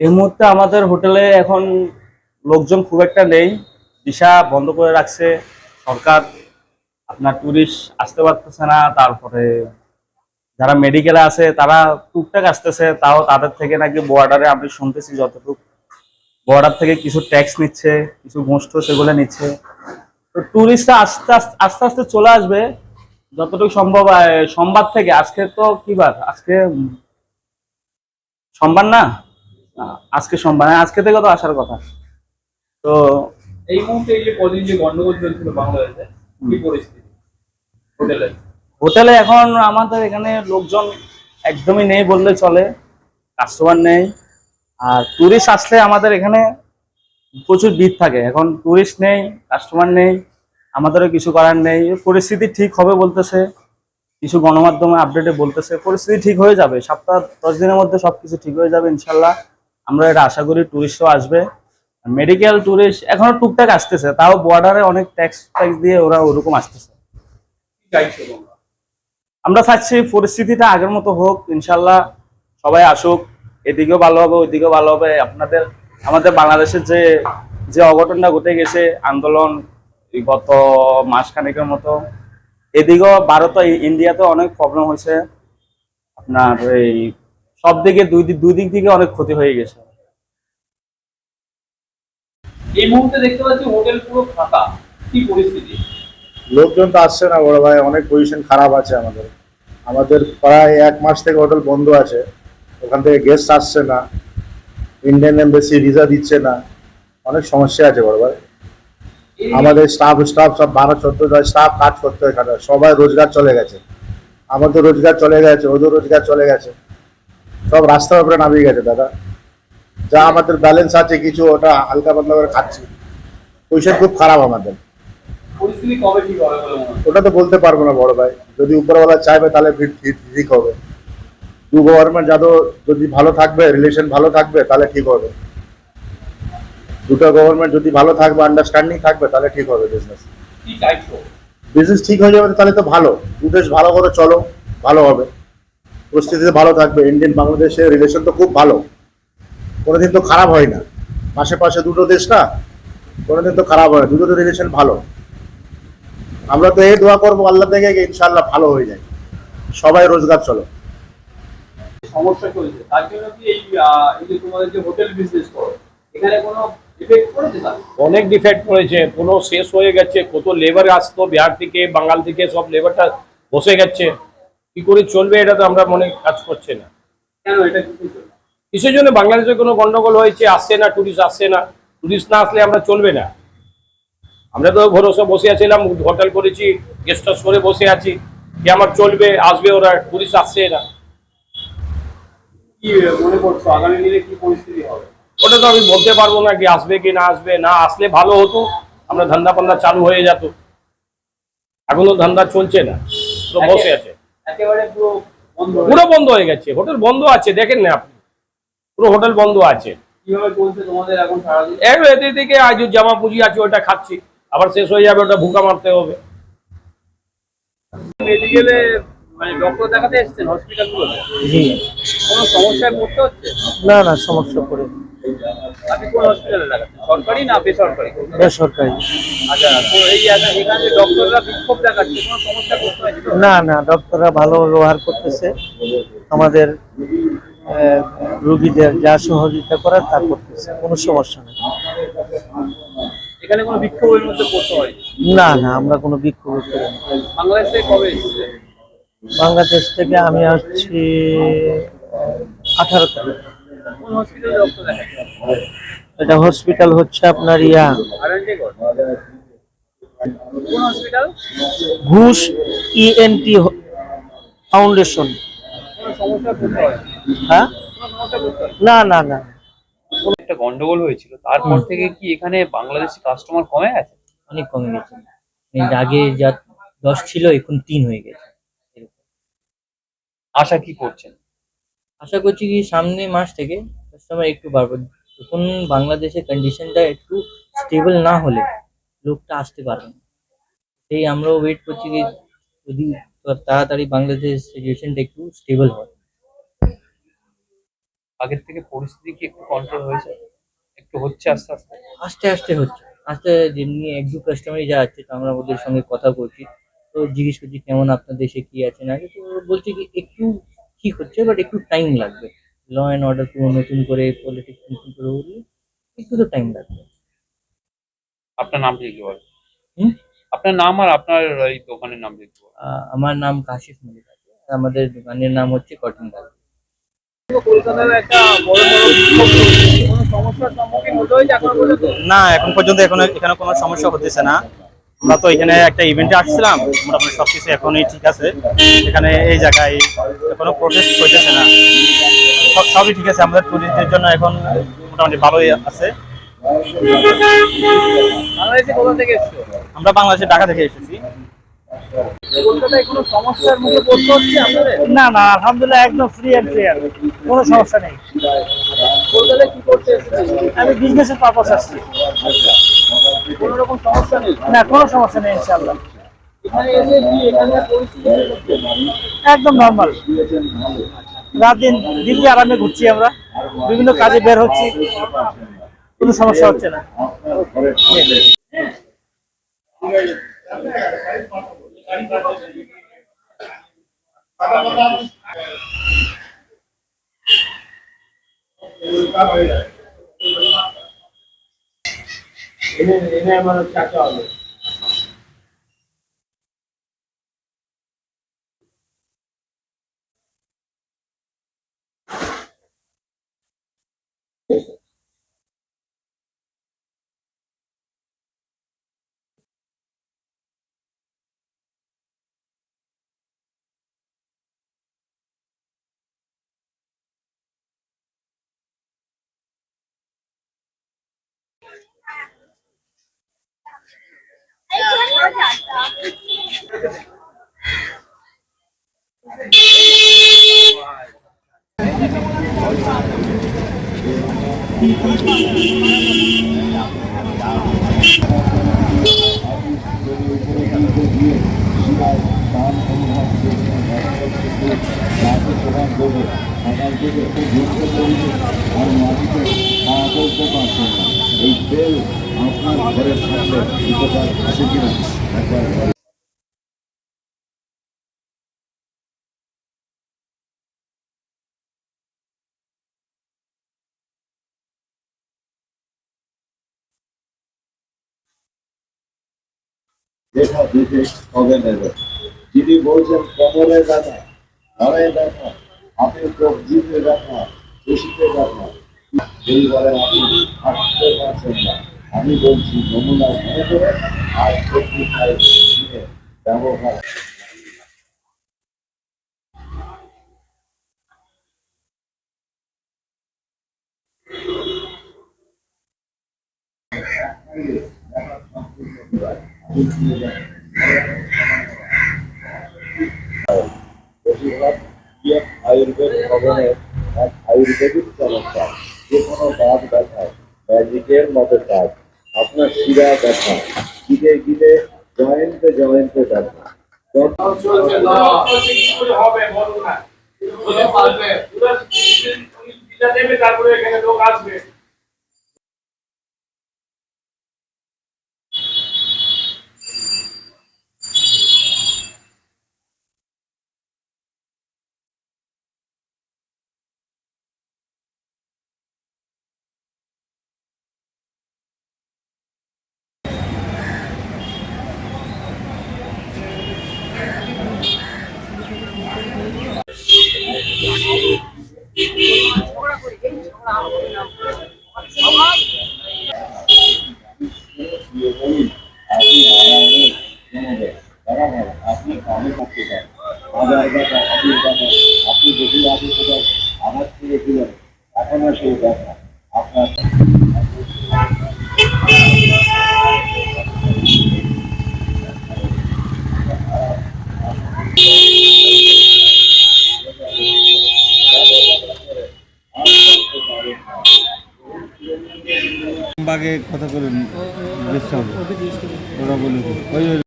এই মুহূর্তে আমাদের হোটেলে এখন লোকজন খুব একটা নেই। দিশা বন্ধ করে রাখছে সরকার আপনার টুরিস্ট আসতে পারতেছে না তারপরে যারা মেডিকেলে আছে তারা টুকটাক আসতেছে তাও তাদের থেকে নাকি বর্ডারে আমি শুনতেছি যতটুকু। বর্ডার থেকে কিছু ট্যাক্স নিচ্ছে কিছু গোষ্ঠ সেগুলো নিচ্ছে। তো টুরিস্টরা আস্তে আস্তে আস্তে আস্তে চলে আসবে যতটুকু সম্ভব আহ, সোমবার থেকে। আজকে তো কি বার? আজকে সোমবার না? আজকে সোমবার। হ্যাঁ, আজকে থেকে তো আসার কথা। তো এই মুহূর্তে এই যে কদিন যে গন্ডগোল চলছিল বাংলাদেশে কি পরিস্থিতি? হোটেলে? হোটেলে এখন আমাদের এখানে লোকজন একদমই নেই বললে চলে কাস্টমার নেই। আর টুরিস্ট আসলে আমাদের এখানে প্রচুর ভিড় থাকে। এখন টুরিস্ট নেই কাস্টমার নেই আমাদেরও কিছু করার নেই। পরিস্থিতি ঠিক হবে বলতেছে। কিছু গণমাধ্যমে আপডেটে বলতেছে পরিস্থিতি ঠিক হয়ে যাবে। সপ্তাহ দশ দিনের মধ্যে সবকিছু ঠিক হয়ে যাবে ইনশাল্লাহ। আমরা এটা আশা করি টুরিস্টও আসবে। মেডিকেল টুরিস্ট এখনও টুকটাক আসতেছে তাও বর্ডারে অনেক ট্যাক্স ট্যাক্স দিয়ে ওরা ওরকম আসতেছে। আমরা চাচ্ছি পরিস্থিতিটা আগের মতো হোক ইনশাল্লাহ সবাই আসুক এদিকেও ভালো হবে ওইদিকেও ভালো হবে। আপনাদের আমাদের বাংলাদেশের যে যে অঘটনটা ঘটে গেছে আন্দোলন গত মাসখানেকের মতো এদিকেও ভারত ইন্ডিয়াতে অনেক প্রবলেম হয়েছে। আপনার এই সব দিকে দুই দিক দুই দিক থেকে অনেক ক্ষতি হয়ে গেছে। এই মুহূর্তে দেখতে পাচ্ছি হোটেল পুরো ফাঁকা। কি পরিস্থিতি? লোকজন তো আসছে না বড় ভাই। অনেক পজিশন খারাপ আছে আমাদের। আমাদের প্রায় এক মাস থেকে হোটেল বন্ধ আছে। ওখান থেকে গেস্ট আসছে না। ইন্ডিয়ান এম্বাসি ভিসা দিচ্ছে না। অনেক সমস্যা আছে বড় ভাই। আমাদের স্টাফ স্টাফ সব বারো চোদ্দ জন স্টাফ কাজ করতে হয় এখানে। সবাই রোজগার চলে গেছে। আমাদের রোজগার চলে গেছে ওদের রোজগার চলে গেছে। সব রাস্তার উপরে নামিয়ে গেছে দাদা। যা আমাদের ব্যালেন্স আছে কিছু ওটা হালকা পাতলা করে খাচ্ছি। পয়সা খুব খারাপ আমাদের। ওটা তো বলতে পারব না বড় ভাই। যদি উপরওয়ালা চাইবে তাহলে ঠিক- হবে। টু গভর্নমেন্ট যাদব যদি ভালো থাকবে রিলেশন ভালো থাকবে তাহলে ঠিক হবে। দুটো গভর্নমেন্ট যদি ভালো থাকবে আন্ডারস্ট্যান্ডিং থাকবে তাহলে ঠিক হবে বিজনেস বিজনেস ঠিক হয়ে যাবে তাহলে তো ভালো। দু দেশ ভালো করে চলো ভালো হবে। পরিস্থিতিতে ভালো থাকবে। ইন্ডিয়ান বাংলাদেশের রিলেশন তো খুব ভালো। কোনোদিন তো খারাপ হয় না। পাশে পাশে দুটো দেশ না কোনোদিন তো খারাপ হয় না। দুটো রিলেশন ভালো। আমরা তো এই দোয়া করব আল্লাহ থেকে ইনশাল্লাহ ভালো হয়ে যায়। সবাই রোজগার চলো। সমস্যা চলছে তার জন্য কি এই যে তোমাদের যে হোটেল বিজনেস করো এখানে কোনো অনেক ডিফেক্ট পড়েছে কোনো শেষ হয়ে গেছে কত লেবার আসতো বিহার থেকে বাঙাল থেকে সব লেবারটা বসে গেছে। কি করে চলবে এটা তো আমরা মনে কাজ করছে না। কেন এটা কিসের জন্য বাংলাদেশে কোনো গন্ডগোল হয়েছে আসছে না টুরিস্ট আসছে না? টুরিস্ট না আসলে আমরা চলবে না। আমরা তো ভরসা বসে আছিলাম হোটেল করেছি গেস্ট হাউস করে বসে আছি যে আমার চলবে আসবে ওরা টুরিস্ট আসছে না। কি মনে করছ আগামী দিনে কি পরিস্থিতি হবে? ওটা তো আমি বলতে পারব না কি আসবে কি না আসবে না আসলে ভালো হতো আমরা ধান্দা পান্দা চালু হয়ে যেত। এখনও ধান্দা চলছে না তো বসে আছে। একেবারে পুরো বন্ধ হয়ে পুরো বন্ধ হয়ে গেছে হোটেল বন্ধ আছে দেখেন না আপনি। পুরো হোটেল বন্ধ আছে। এর থেকে আজ জামা পুঁজি আছে ওটা খাচ্ছি। আবার শেষ হয়ে যাবে ওটা ভুকা মারতে হবে। মেডিকেলে মানে ডক্টর দেখাতে এসেছেন হসপিটালগুলোতে জি। কোনো সমস্যায় পড়তে হচ্ছে? না না সমস্যা পড়ে। আপনি কোন হসপিটালে দেখাচ্ছেন? সরকারি না বেসরকারি? বেসরকারি। আচ্ছা তো এই এখানে ডক্টররা বিক্ষোভ দেখাচ্ছে কোনো সমস্যা করতে না না ডক্টররা ভালো ব্যবহার করতেছে। আমাদের রুগীদের যা সহযোগিতা করার তা করতেছে কোনো সমস্যা নেই। এখানে কোনো বিক্ষোভের মধ্যে পড়তে হয়? না না আমরা কোনো বিক্ষোভ করি না। বাংলাদেশ থেকে কবে বাংলাদেশ থেকে আমি আসছি আঠারো তারিখ। কোন হসপিটালে এটা হসপিটাল হচ্ছে আপনার ইয়া। ঘুষ E ইএনটি ফাউন্ডেশন সমস্যা পড়তে হয়? না না না। একটা গন্ডগোল হয়েছিল। তারপর থেকে কি এখানে বাংলাদেশি কাস্টমার কমে গেছে? অনেক কমে গেছে। আগে যা দশ ছিল এখন তিন হয়ে গেছে। আশা কি করছেন? আশা করছি কি সামনে মাস থেকে কাস্টমার একটু বাড়বে। তখন বাংলাদেশের কন্ডিশনটা একটু স্টেবল না হলে লোকটা আসতে পারবে না। সেই আমরাও ওয়েট করছি কি যদি তাড়াতাড়ি বাংলাদেশ সিচুয়েশনটা একটু স্টেবল হয়। আগের থেকে পরিস্থিতি কি একটু কন্ট্রোল হয়েছে? একটু হচ্ছে আস্তে আস্তে? আস্তে আস্তে হচ্ছে। আস্তে যেমনি এক দু কাস্টমারই যা আছে তো আমরা ওদের সঙ্গে কথা বলছি। তো জিজ্ঞেস করছি কেমন আপনার দেশে কি আছে না তো বলছে কি একটু ঠিক হচ্ছে বাট একটু টাইম লাগবে। ল অ্যান্ড অর্ডার পুরো নতুন করে পলিটিক্স নতুন করে উঠলে একটু তো টাইম লাগবে। আপনার নাম কি বল হুম? আপনার নাম আর আপনার এই দোকানের নাম আহ, আমার নাম কাশিফ মল্লিক আছে। আমাদের দোকানের নাম হচ্ছে কটন গার্ল না এখন পর্যন্ত এখন এখানে কোনো সমস্যা হতেছে না। আমরা তো এখানে একটা ইভেন্টে আসছিলাম মোটামুটি সবকিছু এখনই ঠিক আছে। এখানে এই জায়গায় কোনো প্রোটেস্ট হইতেছে না। সবই ঠিক আছে আমাদের টুরিস্টদের জন্য এখন মোটামুটি ভালোই আছে। আমরা বাংলাদেশে ঢাকা থেকে এসেছি। না না আলহামদুলিল্লাহ একদম ফ্রি অ্যান্ড ক্লিয়ার কোনো সমস্যা নেই। আমি বিজনেসের পারপাস আসছি। কোনো সমস্যা নেই? না কোনো সমস্যা নেই ইনশাল্লাহ? একদম নর্মাল রাত দিন দিব্যি আরামে ঘুরছি আমরা। বিভিন্ন কাজে বের হচ্ছি। কোনো সমস্যা হচ্ছে না। এনে এনে আমার চাকা হবে। এই তেল আপনার ঘরে থাকলে উপকার আছে কিনা দেখা দেখে নেবে যিনি বলছেন কোমরে ব্যথা ঘরে ব্যথা হাতে চোখ জিতে ব্যথা পেশিতে ব্যথা সেই বলে আপনি হাঁটতে পারছেন না আমি বলছি, নমুনা মনে করে আর ব্যবহার আয়ুর্বেদিক চমৎকার যে কোনো দাঁত ব্যথায় ম্যাজিকের মতো কাজ। আপনার শিরা ব্যথা গিলে গিলে জয়েন্টে জয়েন্টে ব্যথা যত- চলছে না কি করে হবে বলুন না বলে পারবে পুরো দিশা দেবে তারপরে এখানে লোক আসবে দিয়ে বলি আপনি আরামে ঘুমোবেন বরাবর আপনি কানে করতে চান হাজার ব্যথা হাতির ব্যথা আপনি বহু আগে কোথাও আঘাত করেছিলেন এখনও সেই ব্যথা আপনার বাগে কথা বলুন ওরা বলুন ওই